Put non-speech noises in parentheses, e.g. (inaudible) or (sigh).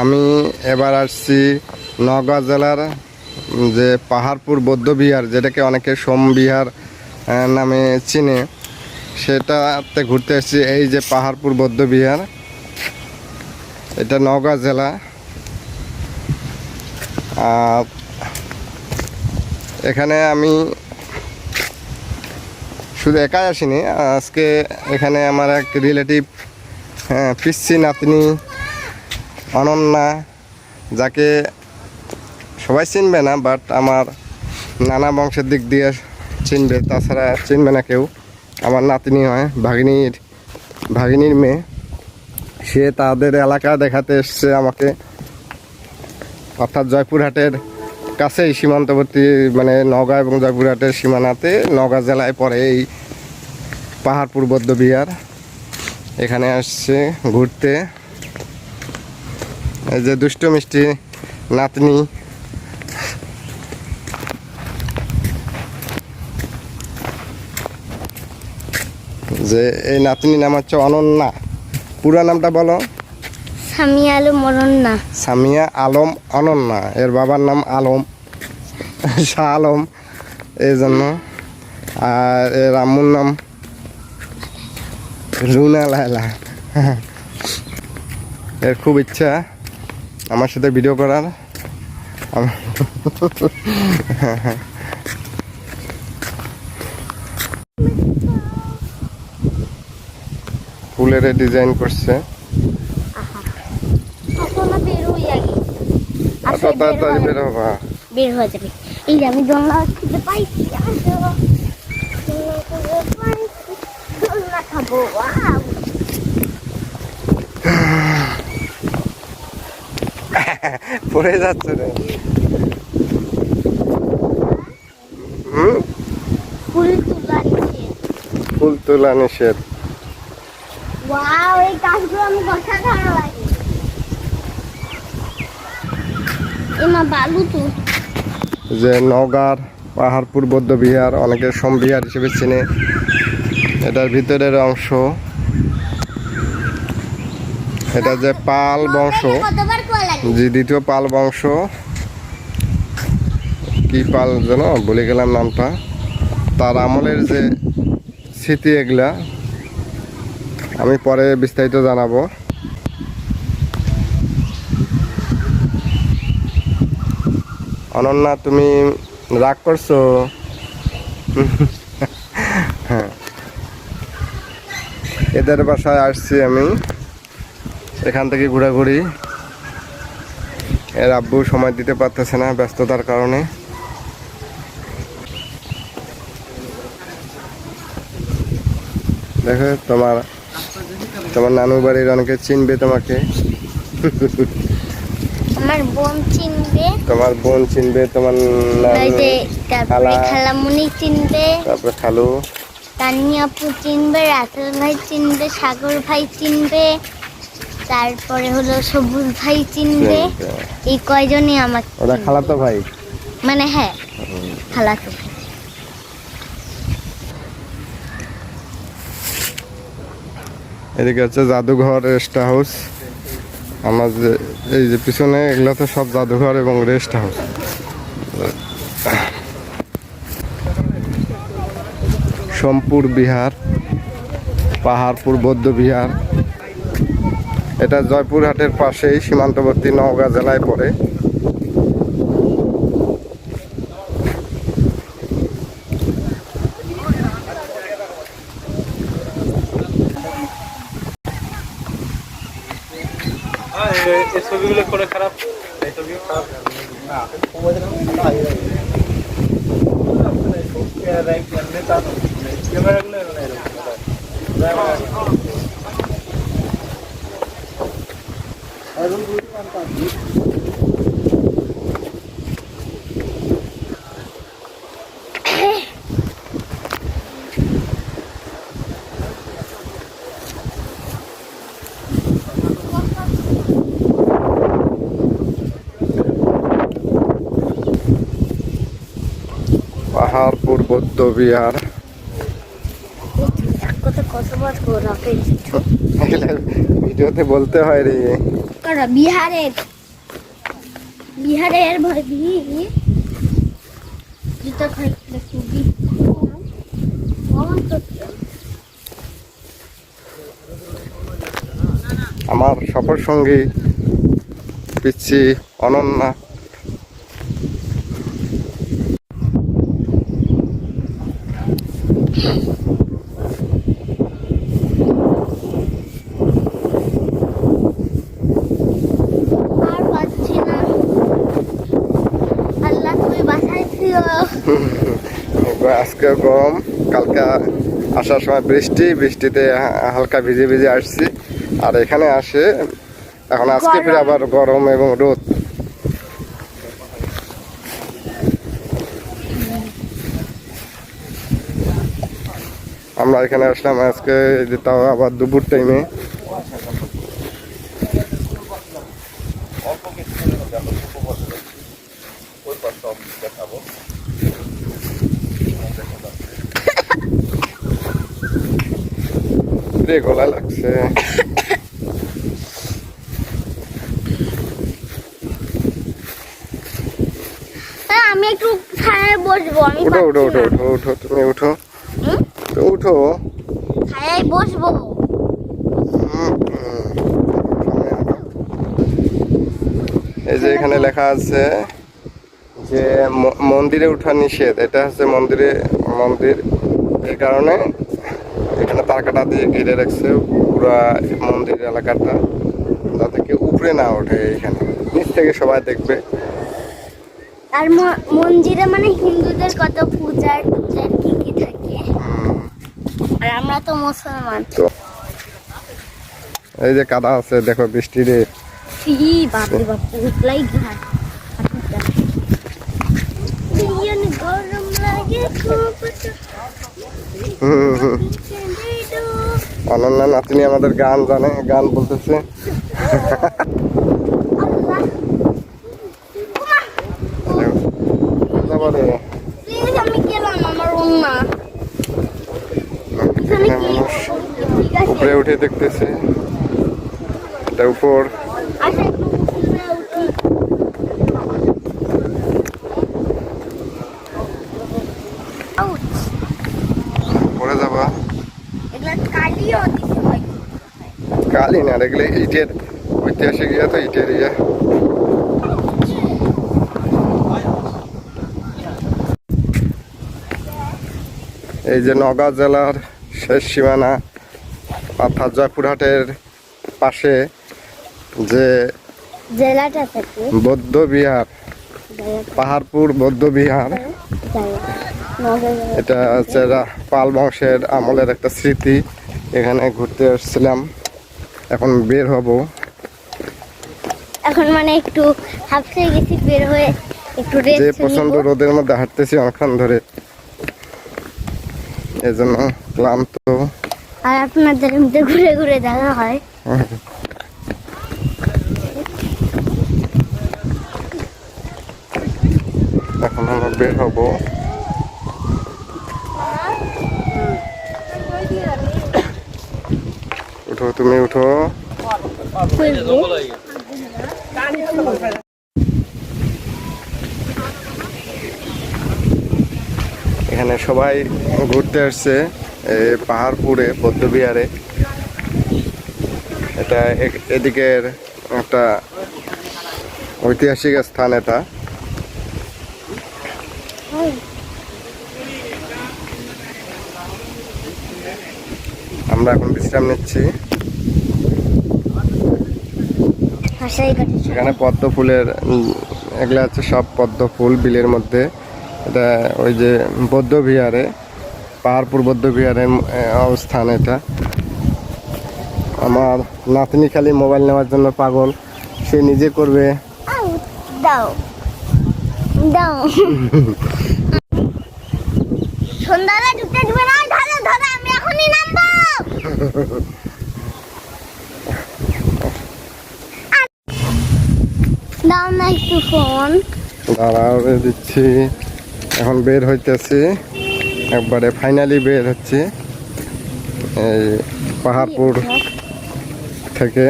আমি এবার আসছি নওগাঁ জেলার যে পাহাড়পুর বৌদ্ধবিহার যেটাকে অনেকে সোমবিহার নামে চিনে। সেটাতে ঘুরতে এসেছি এই যে পাহাড়পুর বৌদ্ধবিহার এটা নওগাঁ জেলা। আর এখানে আমি শুধু একাই আসিনি, আজকে এখানে আমার এক রিলেটিভ হ্যাঁ পিসি নাতনি অনন্যা, যাকে সবাই চিনবে না বাট আমার নানা বংশের দিক দিয়ে চিনবে, তাছাড়া চিনবে না কেউ। আমার নাতনি হয়, ভাগিনীর ভাগিনীর মেয়ে। সে তাদের এলাকা দেখাতে এসছে আমাকে। অর্থাৎ জয়পুরহাটের কাছেই, সীমান্তবর্তী মানে নওগাঁ এবং জয়পুরহাটের সীমানাতে নওগাঁ জেলায় পড়ে এই পাহাড়পুর বৌদ্ধবিহার এখানে আসছে ঘুরতে। এই যে দুষ্ট মিষ্টি নাতনি। যে এই নাতনি নাম হচ্ছে অনন্যা। পুরো নামটা বলো। স্বামী আলো মরণ না সামিয়া আলম অনন্যা। এর বাবার নাম আলম। শাহ আলম। এই জন্য। আর এর আম্মুর নাম রুনা লায়লা। এর খুব ইচ্ছা। আমার সাথে ভিডিও করার? ফুলের ডিজাইন করছে। তাড়াতাড়ি বের হবা। বের হয়ে যাবে। এই আমি দোলনা খুঁজে পাইছি আসো। খুঁজে পাইছি দোলনা খাব পড়ে যাচ্ছে রে। ফুল তোলা নিষেধ। যে নওগাঁর পাহাড়পুর বৌদ্ধ বিহার অনেকে সমবিহার হিসেবে চিনে। এটার ভিতরের অংশ এটা যে পাল বংশ। যে দ্বিতীয় পাল বংশ। কি পাল যেন? বলে গেলাম নামটা। তার আমলের যে স্মৃতি এগুলা, আমি পরে বিস্তারিত জানাব। অনন্যা, তুমি রাগ করছ? হ্যাঁ। এদের বাসায় আসছি আমি। এখান থেকে ঘোরাঘুরি। এর আব্বু সময় দিতে পারতেছে না ব্যস্ততার কারণে। দেখো তোমার তোমার নানু বাড়ির অনেকে চিনবে তোমাকে। আমার বোন চিনবে। তোমার বোন চিনবে তোমার নানু তারপরে খালামুনি চিনবে। তারপরে খালু। তানি আপু চিনবে রাসেল ভাই চিনবে সাগর ভাই চিনবে। তারপরে হলো সবুজ ভাই চিনবে। এই কয়জনই আমাকে ওরা খালাতো ভাই? মানে হ্যাঁ খালাতো। ভাই। এদিকে হচ্ছে জাদুঘর রেস্ট হাউস আমার যে এই যে পিছনে এগুলো তো সব জাদুঘর এবং রেস্ট হাউস সোমপুর বিহার পাহাড়পুর বৌদ্ধ বিহার। এটা জয়পুরহাটের পাশেই সীমান্তবর্তী নওগাঁ জেলায় পড়ে। হ্যাঁ, ছবিগুলো করে খারাপ। ছবিও খারাপ না ক্যামেরাগুলো পাহাড়পুর বৌদ্ধ বিহার কত কতবার ঘোরা পেয়েছি ভিডিওতে বলতে হয় রে করো বিহারের বিহারের ভাবি জুতো খাইতে খুবই আমার সফর সঙ্গী পিচ্ছি অনন্যা আর পাচ্ছি না আল্লাহ তুমি বাঁচাইছিও আজকে গরম, কালকে আসার সময় বৃষ্টি, বৃষ্টিতে হালকা ভিজে ভিজে আসছি। আর এখানে আসে, এখন আজকে ফিরে আবার গরম এবং রোদ। আমরা এখানে আসলাম আজকে, এই যে তাও আবার দুপুর টাইমে রে গলা লাগছে। আমি একটু ছায়ায় বসবো আমি উঠো উঠো উঠো উঠো উঠো তুমি উঠো। তো উঠো। ছায়ায় বসবো। এই যে এখানে লেখা আছে যে মন্দিরে উঠা নিষেধ। এটা হচ্ছে মন্দিরে মন্দির এই কারণে এখানে তারকাটা দিয়ে ঘিরে রাখছে পুরা মন্দির এলাকাটা যাতে কেউ উপরে না ওঠে এখানে। নিচ থেকে সবাই দেখবে। আর মন্দিরে মানে হিন্দুদের কত পূজার পূজার কি কি থাকে? আর আমরা তো মুসলমান। তো এই যে কাদা আছে দেখো বৃষ্টিরে ই বাপরে বাপ উতলাই ঘাট গরম লাগে খুব। অনন্যা নাতনি আমাদের গান জানে গান বলতেছে। উপরে উঠে দেখতেছে। এটা উপর আচ্ছা একটু উপরে উঠি আউচ পরে যাবা এগুলা কালিও দিতে হয় কালি না দেখলে ইটের ঐতিহাসিক ইয়ে তো ইটের ইয়ে। এই যে নগাঁও জেলার শেষ সীমানা অর্থাৎ জয়পুরহাটের পাশে যে জেলাটা থেকে বৌদ্ধ বিহার পাহাড়পুর বৌদ্ধ বিহার। এটা হচ্ছে পাল বংশের আমলের একটা স্মৃতি। এখানে ঘুরতে আসছিলাম এখন বের হব। এখন মানে একটু হাফসে গেছি বের হয়ে একটু যে রেস্ট প্রচণ্ড নিব রোদের মধ্যে হাঁটতেছি অনেকক্ষণ ধরে। এজন্য ক্লান্ত। আর আপনাদের মধ্যে ঘুরে ঘুরে দেখা হয়। এখন আমরা বের হব। উঠো, তুমি উঠো। এখানে সবাই ঘুরতে আসছে পাহাড়পুরে, বৌদ্ধবিহারে। এটা এদিকের একটা ঐতিহাসিক স্থান এটা। আমরা এখন বিশ্রাম নিচ্ছি। এখানে পদ্ম ফুলের এগুলা হচ্ছে সব পদ্ম ফুল বিলের মধ্যে। এটা ওই যে বৌদ্ধ বিহারে পাহাড়পুর বৌদ্ধ বিহারের অবস্থান এটা। আমার নাতনি খালি মোবাইল নেওয়ার জন্য পাগল। সে নিজে করবে। দাও। দাও। (laughs) সন্ধ্যাবেলা ঢুকতে দিবে না ধরো ধরো আমি এখনই নামবো। (laughs) দাও না একটু ফোন। দাঁড়াও দিচ্ছি। এখন বের হইতেছি। একবারে ফাইনালি বের হচ্ছে। এই পাহাড়পুর থেকে।